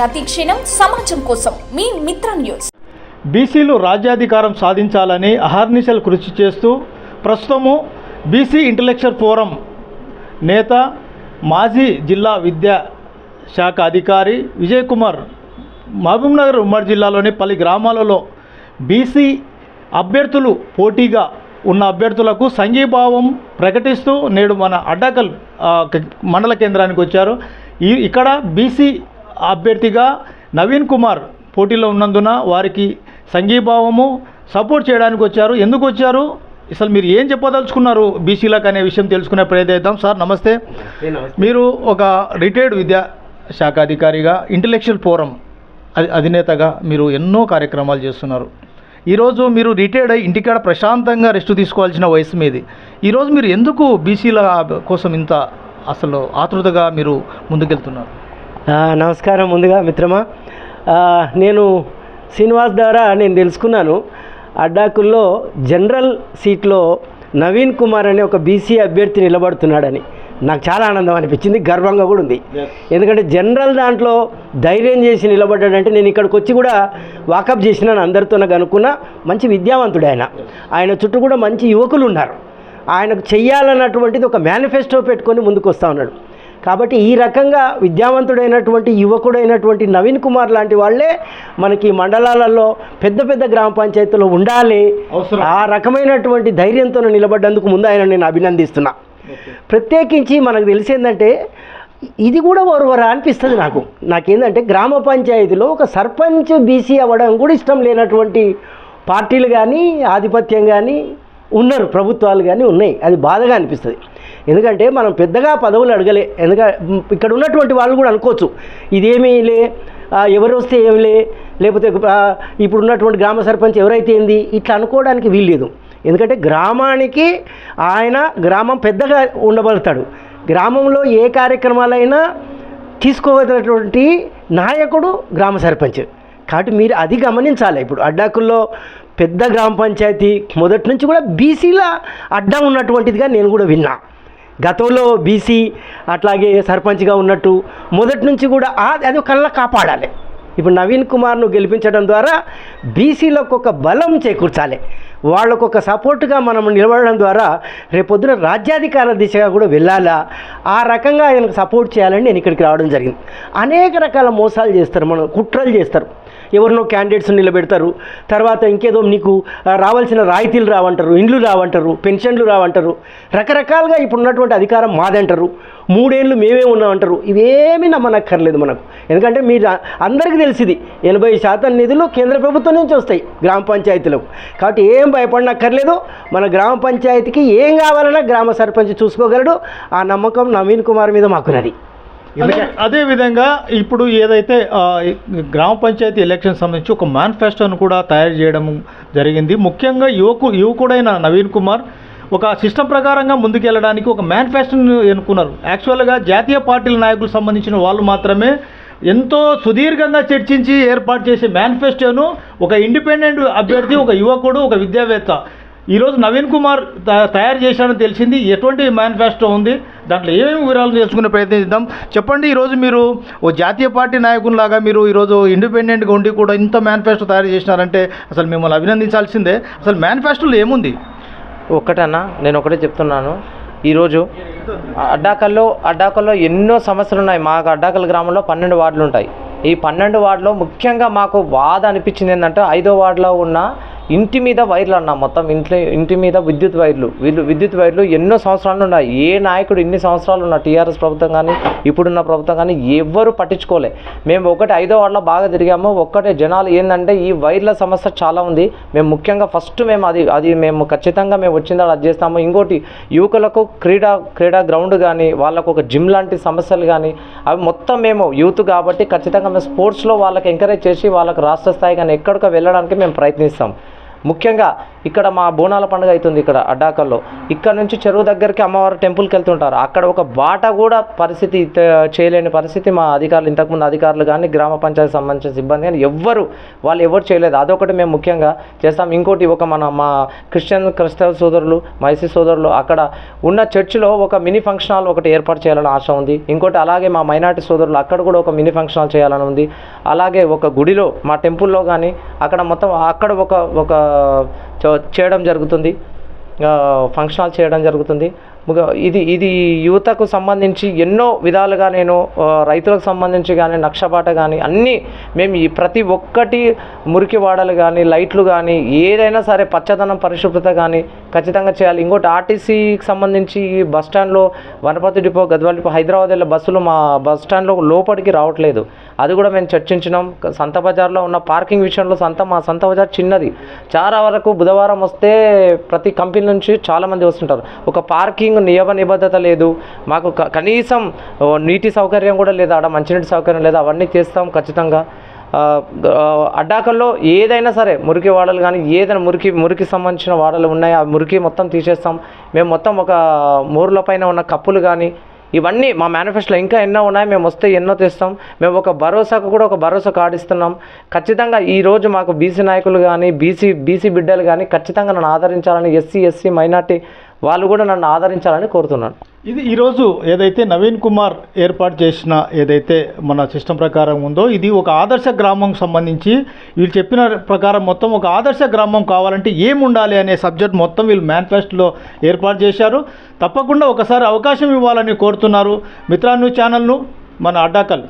ప్రతి క్షణం సమాజం కోసం మీ మిత్ర న్యూస్. బీసీలు రాజ్యాధికారం సాధించాలని అహర్నిశలు కృషి చేస్తూ ప్రస్తుతము బీసీ ఇంటలెక్చువల్ ఫోరం నేత మాజీ జిల్లా విద్యా శాఖ అధికారి విజయ్ కుమార్ మహబూబ్నగర్ ఉమ్మడి జిల్లాలోని పలు గ్రామాలలో బీసీ అభ్యర్థులు పోటీగా ఉన్న అభ్యర్థులకు సంఘీభావం ప్రకటిస్తూ నేడు మన అడ్డాకల్ మండల కేంద్రానికి వచ్చారు. ఈ ఇక్కడ బీసీ అభ్యర్థిగా నవీన్ కుమార్ పోటీలో ఉన్నందున వారికి సంఘీభావము సపోర్ట్ చేయడానికి వచ్చారు. ఎందుకు వచ్చారు? అసలు మీరు ఏం చెప్పదలుచుకున్నారు బీసీలకు అనే విషయం తెలుసుకునే ప్రయత్నిద్దాం సార్ నమస్తే. మీరు ఒక రిటైర్డ్ విద్యా శాఖ అధికారిగా ఇంటలెక్చువల్ ఫోరం అధి- అధినేతగా మీరు ఎన్నో కార్యక్రమాలు చేస్తున్నారు. ఈరోజు మీరు రిటైర్డ్ అయ్యి ఇంటికాడ ప్రశాంతంగా రెస్ట్ తీసుకోవాల్సిన వయసు మీది. ఈరోజు మీరు ఎందుకు బీసీల కోసం ఇంత అసలు ఆతృతగా మీరు ముందుకెళ్తున్నారు? నమస్కారం ముందుగా మిత్రమా. నేను శ్రీనివాస్ ద్వారా నేను తెలుసుకున్నాను. అడ్డాకుల్లో జనరల్ సీట్లో నవీన్ కుమార్ అనే ఒక బీసీ అభ్యర్థి నిలబడుతున్నాడని నాకు చాలా ఆనందం అనిపించింది గర్వంగా కూడా ఉంది. ఎందుకంటే జనరల్ దాంట్లో ధైర్యం చేసి నిలబడ్డాడంటే నేను ఇక్కడికి వచ్చి కూడా వాకప్ చేసినాను అందరితో నాకు అనుకున్న మంచి విద్యావంతుడు ఆయన. ఆయన చుట్టూ కూడా మంచి యువకులు ఉన్నారు. ఆయనకు చెయ్యాలన్నటువంటిది ఒక మేనిఫెస్టో పెట్టుకొని ముందుకు వస్తూ ఉన్నాడు. కాబట్టి ఈ రకంగా విద్యావంతుడైనటువంటి యువకుడైనటువంటి నవీన్ కుమార్ లాంటి వాళ్ళే మనకి మండలాలలో పెద్ద పెద్ద గ్రామ పంచాయతీలో ఉండాలి. అవసరం. ఆ రకమైనటువంటి ధైర్యంతో నిలబడ్డందుకు ముందు ఆయన నేను అభినందిస్తున్నా. ప్రత్యేకించి మనకు తెలిసిందంటే ఇది కూడా ఓర్వరా అనిపిస్తుంది నాకు. నాకేందంటే గ్రామ పంచాయతీలో ఒక సర్పంచ్ బీసీ అవ్వడం కూడా ఇష్టం లేనటువంటి పార్టీలు కానీ ఆధిపత్యం కానీ ఉన్నారు ప్రభుత్వాలు కానీ ఉన్నాయి. అది బాధగా అనిపిస్తుంది. ఎందుకంటే మనం పెద్దగా పదవులు అడగలే. ఎందుకంటే ఇక్కడ ఉన్నటువంటి వాళ్ళు కూడా అనుకోవచ్చు. ఇదేమీ లే ఎవరు వస్తే ఏం లేకపోతే ఇప్పుడు ఉన్నటువంటి గ్రామ సర్పంచ్ ఎవరైతే ఏంది ఇట్లా అనుకోవడానికి వీల్లేదు. ఎందుకంటే గ్రామానికి ఆయన గ్రామం పెద్దగా ఉండబడతాడు. గ్రామంలో ఏ కార్యక్రమాలైనా తీసుకోవలసినటువంటి నాయకుడు గ్రామ సర్పంచ్. కాబట్టి మీరు అది గమనించాలి. ఇప్పుడు అడ్డాకుల్లో పెద్ద గ్రామ పంచాయతీ మొదటి నుంచి కూడా బీసీల అడ్డా ఉన్నటువంటిదిగా నేను కూడా విన్నా. గతంలో బీసీ అట్లాగే సర్పంచ్గా ఉన్నట్టు మొదటి నుంచి కూడా అది కళ్ళ కాపాడాలి. ఇప్పుడు నవీన్ కుమార్ను గెలిపించడం ద్వారా బీసీలకు ఒక బలం చేకూర్చాలి. వాళ్ళకు ఒక సపోర్ట్గా మనం నిలబడడం ద్వారా రేపొద్దున రాజ్యాధికార దిశగా కూడా వెళ్ళాలా? ఆ రకంగా ఆయనకు సపోర్ట్ చేయాలని నేను ఇక్కడికి రావడం జరిగింది. అనేక రకాల మోసాలు చేస్తారు మనం కుట్రలు చేస్తారు. ఎవరినో క్యాండిడేట్స్ నిలబెడతారు. తర్వాత ఇంకేదో నీకు రావాల్సిన రాయితీలు రావంటారు ఇండ్లు రావంటారు పెన్షన్లు రావంటారు. రకరకాలుగా ఇప్పుడు ఉన్నటువంటి అధికారం మాదంటారు. మూడేళ్ళు మేమే ఉన్నామంటారు. ఇవేమీ నమ్మనక్కర్లేదు మనకు. ఎందుకంటే మీరు అందరికీ తెలిసింది ఎనభై శాతం నిధులు కేంద్ర ప్రభుత్వం నుంచి వస్తాయి గ్రామ పంచాయతీలకు. కాబట్టి ఏం భయపడనక్కర్లేదు మన గ్రామ పంచాయతీకి ఏం కావాలన్నా గ్రామ సర్పంచ్ చూసుకోగలడు. ఆ నమ్మకం నవీన్ కుమార్ మీద మాకున్నది. అదే విధంగా ఇప్పుడు ఏదైతే గ్రామ పంచాయతీ ఎలక్షన్ సంబంధించి ఒక మేనిఫెస్టోను కూడా తయారు చేయడం జరిగింది. ముఖ్యంగా యువకు యువకుడైన నవీన్ కుమార్ ఒక సిస్టమ్ ప్రకారంగా ముందుకెళ్ళడానికి ఒక మేనిఫెస్టోను ఎన్నుకున్నారు. యాక్చువల్గా జాతీయ పార్టీల నాయకులకు సంబంధించిన వాళ్ళు మాత్రమే ఎంతో సుదీర్ఘంగా చర్చించి ఏర్పాటు చేసే మేనిఫెస్టోను ఒక ఇండిపెండెంట్ అభ్యర్థి ఒక యువకుడు ఒక విద్యావేత్త ఈరోజు నవీన్ కుమార్ త- తయారు చేశాడని తెలిసింది. ఎటువంటి మేనిఫెస్టో ఉంది? దాంట్లో ఏమేమి వివరాలు తెలుసుకునే ప్రయత్నిద్దాం. చెప్పండి ఈరోజు మీరు ఓ జాతీయ పార్టీ నాయకునిలాగా మీరు ఈరోజు ఇండిపెండెంట్గా ఉండి కూడా ఇంత మేనిఫెస్టో తయారు చేసినారంటే అసలు మిమ్మల్ని అభినందించాల్సిందే. అసలు మేనిఫెస్టోలో ఏముంది? ఒక్కటన్నా నేను ఒకటే చెప్తున్నాను. ఈరోజు అడ్డాకల్లో అడ్డాకల్లో ఎన్నో సమస్యలు ఉన్నాయి మాకు అడ్డాకల్ గ్రామంలో పన్నెండు వార్డులు ఉంటాయి ఈ పన్నెండు వార్డులో ముఖ్యంగా మాకు బాధ అనిపించింది ఏంటంటే ఐదో వార్డులో ఉన్న ఇంటి మీద వైర్లు అన్న మొత్తం ఇంట్లో ఇంటి మీద విద్యుత్ వైర్లు. వీళ్ళు విద్యుత్ వైర్లు ఎన్నో సంవత్సరాలు ఉన్నాయి. ఏ నాయకుడు ఇన్ని సంవత్సరాలు ఉన్న టీఆర్ఎస్ ప్రభుత్వం కానీ ఇప్పుడున్న ప్రభుత్వం కానీ ఎవ్వరు పట్టించుకోలే. మేము ఒకటి ఐదో వాళ్ళ బాగా తిరిగాము. ఒక్కటే జనాలు ఏంటంటే ఈ వైర్ల సమస్య చాలా ఉంది. మేము ముఖ్యంగా ఫస్ట్ మేము అది అది మేము ఖచ్చితంగా మేము వచ్చిందా అది చేస్తాము. ఇంకోటి యువకులకు క్రీడా క్రీడా గ్రౌండ్ కానీ వాళ్ళకు ఒక జిమ్ లాంటి సమస్యలు కానీ అవి మొత్తం మేము యూత్ కాబట్టి ఖచ్చితంగా మేము స్పోర్ట్స్లో వాళ్ళకి ఎంకరేజ్ చేసి వాళ్ళకి రాష్ట్ర స్థాయి కానీ ఎక్కడికో వెళ్ళడానికి మేము ప్రయత్నిస్తాం. ముఖ్యంగా ఇక్కడ మా బోనాల పండుగ అవుతుంది ఇక్కడ అడ్డాకల్లో. ఇక్కడ నుంచి చెరువు దగ్గరికి అమ్మవారి టెంపుల్కి వెళ్తుంటారు. అక్కడ ఒక బాట కూడా పరిస్థితి చేయలేని పరిస్థితి మా అధికారులు ఇంతకుముందు అధికారులు కానీ గ్రామ పంచాయతీ సంబంధించిన సిబ్బంది కానీ ఎవ్వరు వాళ్ళు ఎవరు చేయలేదు. అదొకటి మేము ముఖ్యంగా చేస్తాం. ఇంకోటి ఒక మన మా క్రిస్టియన్ క్రైస్తవ సోదరులు మైసీ సోదరులు అక్కడ ఉన్న చర్చిలో ఒక మినీ ఫంక్షన్ హాల్ ఒకటి ఏర్పాటు చేయాలని ఆశ ఉంది. ఇంకోటి అలాగే మా మైనార్టీ సోదరులు అక్కడ కూడా ఒక మినీ ఫంక్షన్ హాల్ చేయాలని ఉంది. అలాగే ఒక గుడిలో మా టెంపుల్లో కానీ అక్కడ మొత్తం అక్కడ ఒక ఒక చేయడం జరుగుతుంది. ఫంక్షన్ హాల్ చేయడం జరుగుతుంది. ఇది ఇది యువతకు సంబంధించి ఎన్నో విధాలుగా నేను రైతులకు సంబంధించి కానీ నక్షబాట కానీ అన్నీ మేము ఈ ప్రతి ఒక్కటి మురికి వాడలు కానీ లైట్లు కానీ ఏదైనా సరే పచ్చదనం పరిశుభ్రత కానీ ఖచ్చితంగా చేయాలి. ఇంకోటి ఆర్టీసీకి సంబంధించి ఈ బస్ స్టాండ్లో వనపర్తి డిపో గద్వాల డిపో హైదరాబాద్ వెళ్ళే బస్సులు మా బస్ స్టాండ్లో లోపలికి రావట్లేదు. అది కూడా మేము చర్చించినాం. సంత బజార్లో ఉన్న పార్కింగ్ విషయంలో సంత మా సంత బజార్ చిన్నది. చాలా వరకు బుధవారం వస్తే ప్రతి కంపెనీ నుంచి చాలామంది వస్తుంటారు. ఒక పార్కింగ్ నియమ నిబద్ధత లేదు. మాకు కనీసం నీటి సౌకర్యం కూడా లేదు. ఆడ మంచినీటి సౌకర్యం లేదు. అవన్నీ చేస్తాం ఖచ్చితంగా. అడ్డాకల్లో ఏదైనా సరే మురికి వాడలు కానీ ఏదైనా మురికి మురికి సంబంధించిన వాడలు ఉన్నాయి. ఆ మురికి మొత్తం తీసేస్తాం. మేము మొత్తం ఒక మూర్ల పైన ఉన్న కప్పులు కానీ ఇవన్నీ మా మేనిఫెస్టోలో ఇంకా ఎన్నో ఉన్నాయి. మేము వస్తే ఎన్నో తెస్తాం. మేము ఒక భరోసాకు కూడా ఒక భరోసా కాడిస్తున్నాం ఖచ్చితంగా ఈరోజు మాకు బీసీ నాయకులు కానీ బీసీ బీసీ బిడ్డలు కానీ ఖచ్చితంగా నన్ను ఆదరించాలని ఎస్సీ ఎస్సీ మైనార్టీ వాళ్ళు కూడా నన్ను ఆదరించాలని కోరుతున్నాను. ఇది ఈరోజు ఏదైతే నవీన్ కుమార్ ఏర్పాటు చేసిన ఏదైతే మన సిస్టమ్ ప్రకారం ఉందో ఇది ఒక ఆదర్శ గ్రామం సంబంధించి వీళ్ళు చెప్పిన ప్రకారం మొత్తం ఒక ఆదర్శ గ్రామం కావాలంటే ఏముండాలి ఉండాలి అనే సబ్జెక్ట్ మొత్తం వీళ్ళు మేనిఫెస్టోలో ఏర్పాటు చేశారు. తప్పకుండా ఒకసారి అవకాశం ఇవ్వాలని కోరుతున్నారు. మిత్రా న్యూస్ ఛానల్ను మన అడ్డాకల్.